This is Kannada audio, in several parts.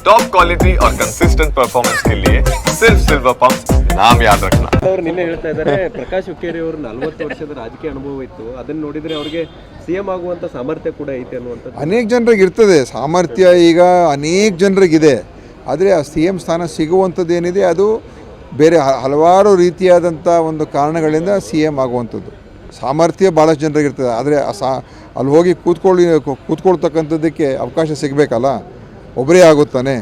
टॉप क्वालिटी और कंसिस्टेंट परफॉर्मेंस के लिए सिर्फ सिल्वर पंप नाम याद रखना ಅವ್ರು ನಿನ್ನೆ ಹೇಳ್ತಾ ಇದ್ದಾರೆ ಪ್ರಕಾಶ್ ಹುಕ್ಕೇರಿ ಅವರು ನಲ್ವತ್ತು ವರ್ಷದ ರಾಜಕೀಯ ಅನುಭವ ಇತ್ತು ಅದನ್ನ ನೋಡಿದ್ರೆ ಅವ್ರಿಗೆ ಸಿಎಂ ಆಗುವಂತ ಸಾಮರ್ಥ್ಯ ಕೂಡ ಐತೆ ಅನ್ನುವಂಥದ್ದು ಅನೇಕ ಜನರಿಗೆ ಇರ್ತದೆ ಸಾಮರ್ಥ್ಯ ಈಗ ಅನೇಕ ಜನರಿಗಿದೆ ಆದರೆ ಆ ಸಿ ಎಮ್ ಸ್ಥಾನ ಸಿಗುವಂಥದ್ದು ಏನಿದೆ ಅದು ಬೇರೆ ಹ- ಹಲವಾರು ರೀತಿಯಾದಂಥ ಒಂದು ಕಾರಣಗಳಿಂದ ಸಿ ಎಮ್ ಆಗುವಂಥದ್ದು ಸಾಮರ್ಥ್ಯ ಭಾಳಷ್ಟು ಜನರಿಗೆ ಇರ್ತದೆ ಆದರೆ ಆ ಸಾ ಅಲ್ಲಿ ಹೋಗಿ ಕೂತ್ಕೊಳ್ಳಿ ಕೂ- ಕೂತ್ಕೊಳ್ತಕ್ಕಂಥದ್ದಕ್ಕೆ ಅವಕಾಶ ಸಿಗಬೇಕಲ್ಲ ಒಬ್ಬರೇ ಆಗುತ್ತಾನೆ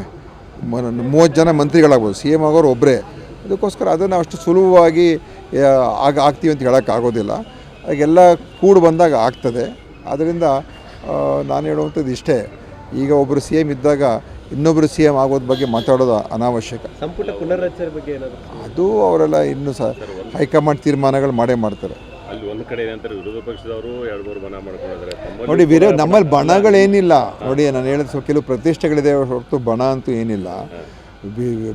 ಮೂವತ್ತು ಜನ ಮಂತ್ರಿಗಳಾಗ್ಬೋದು ಸಿ ಎಂ ಆಗೋರು ಒಬ್ಬರೇ ಅದಕ್ಕೋಸ್ಕರ ಅದನ್ನು ಅಷ್ಟು ಸುಲಭವಾಗಿ ಆಗ ಆಗ್ತೀವಿ ಅಂತ ಹೇಳೋಕ್ಕಾಗೋದಿಲ್ಲ ಹಾಗೆಲ್ಲ ಕೂಡು ಬಂದಾಗ ಆಗ್ತದೆ. ಆದ್ದರಿಂದ ನಾನು ಹೇಳುವಂಥದ್ದು ಇಷ್ಟೇ. ಈಗ ಒಬ್ಬರು ಸಿ ಎಂ ಇದ್ದಾಗ ಇನ್ನೊಬ್ಬರು ಸಿ ಎಂ ಆಗೋದ್ರ ಬಗ್ಗೆ ಮಾತಾಡೋದು ಅನಾವಶ್ಯಕ. ಸಂಪುಟ ಪುನರ್ರಚನೆ ಬಗ್ಗೆ ಏನಾದ್ರು ಅದು ಅವರೆಲ್ಲ ಇನ್ನೂ ಸಹ ಹೈಕಮಾಂಡ್ ತೀರ್ಮಾನಗಳು ಮಾಡೇ ಮಾಡ್ತಾರೆ. ಕಡೆ ಏನಂತಾರೆ ವಿರೋಧ ಪಕ್ಷದವರು ಎರಡು ಮೂರು ಮನ ಮಾಡ್ಕೊಂಡಿದ್ದಾರೆ. ನೋಡಿ ವೀರ ನಮ್ಮಲ್ಲಿ ಬಣಗಳೇನಿಲ್ಲ ನೋಡಿ ನಾನು ಹೇಳಿದ ಸ್ವಲ್ಪ ಕೆಲವು ಪ್ರತಿಷ್ಠೆಗಳಿದೆ ಹೊರತು ಬಣ ಅಂತೂ ಏನಿಲ್ಲ.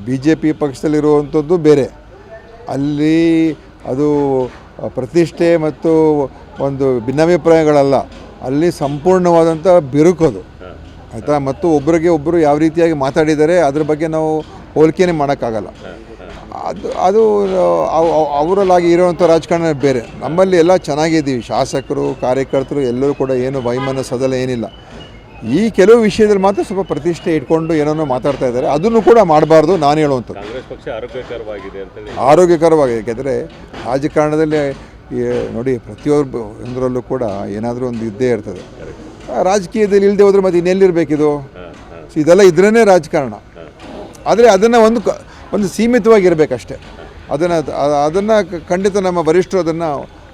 ಬಿ ಜೆ ಪಿ ಪಕ್ಷದಲ್ಲಿರುವಂಥದ್ದು ಬೇರೆ. ಅಲ್ಲಿ ಅದು ಪ್ರತಿಷ್ಠೆ ಮತ್ತು ಒಂದು ಭಿನ್ನಾಭಿಪ್ರಾಯಗಳಲ್ಲ. ಅಲ್ಲಿ ಸಂಪೂರ್ಣವಾದಂಥ ಬಿರುಕದು ಆಯಿತಾ? ಮತ್ತು ಒಬ್ಬರಿಗೆ ಒಬ್ಬರು ಯಾವ ರೀತಿಯಾಗಿ ಮಾತಾಡಿದ್ದಾರೆ ಅದ್ರ ಬಗ್ಗೆ ನಾವು ಹೋಲಿಕೆನೇ ಮಾಡೋಕ್ಕಾಗಲ್ಲ. ಅದು ಅದು ಅವ್- ಅವ್- ಅವರಲ್ಲಾಗಿ ಇರೋವಂಥ ರಾಜಕಾರಣ ಬೇರೆ. ನಮ್ಮಲ್ಲಿ ಎಲ್ಲ ಚೆನ್ನಾಗಿದ್ದೀವಿ. ಶಾಸಕರು ಕಾರ್ಯಕರ್ತರು ಎಲ್ಲರೂ ಕೂಡ ಏನು ವೈಮನಸದಲ್ಲ ಸದಲ ಏನಿಲ್ಲ. ಈ ಕೆಲವು ವಿಷಯದಲ್ಲಿ ಮಾತ್ರ ಸ್ವಲ್ಪ ಪ್ರತಿಷ್ಠೆ ಇಟ್ಕೊಂಡು ಏನೋ ಮಾತಾಡ್ತಾ ಇದ್ದಾರೆ. ಅದನ್ನು ಕೂಡ ಮಾಡಬಾರ್ದು. ನಾನು ಹೇಳುವಂಥದ್ದು. ಆರೋಗ್ಯಕರವಾಗಿದೆ ಯಾಕೆಂದರೆ ರಾಜಕಾರಣದಲ್ಲಿ ನೋಡಿ ಪ್ರತಿಯೊಬ್ಬ ಒಂದರಲ್ಲೂ ಕೂಡ ಏನಾದರೂ ಒಂದು ಇದ್ದೇ ಇರ್ತದೆ. ರಾಜಕೀಯದಲ್ಲಿ ಇಲ್ಲದೆ ಹೋದ್ರೆ ಮತ್ತೆ ಇನ್ನೆಲ್ಲಿರಬೇಕಿದು? ಇದೆಲ್ಲ ಇದ್ರೇ ರಾಜಕಾರಣ. ಆದರೆ ಅದನ್ನು ಒಂದು ಕ- ಒಂದು ಸೀಮಿತವಾಗಿರಬೇಕಷ್ಟೇ. ಅದನ್ನು ಅದನ್ನು ಖಂಡಿತ ನಮ್ಮ ವರಿಷ್ಠರು ಅದನ್ನು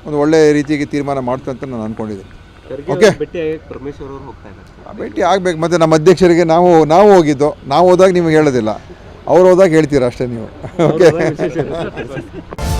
ಒಂದು ಒಳ್ಳೆಯ ರೀತಿಗೆ ತೀರ್ಮಾನ ಮಾಡ್ತಾರೆ ಅಂತ ನಾನು ಅಂದ್ಕೊಂಡಿದ್ದೀನಿ ಓಕೆ. ಭೇಟಿ ಆಗಬೇಕು. ಮತ್ತು ನಮ್ಮ ಅಧ್ಯಕ್ಷರಿಗೆ ನಾವು ನಾವು ಹೋಗಿದ್ದು ನಾವು ಹೋದಾಗ ನಿಮಗೆ ಹೇಳೋದಿಲ್ಲ. ಅವ್ರು ಹೋದಾಗ ಹೇಳ್ತೀರಾ ಅಷ್ಟೇ ನೀವು. ಓಕೆ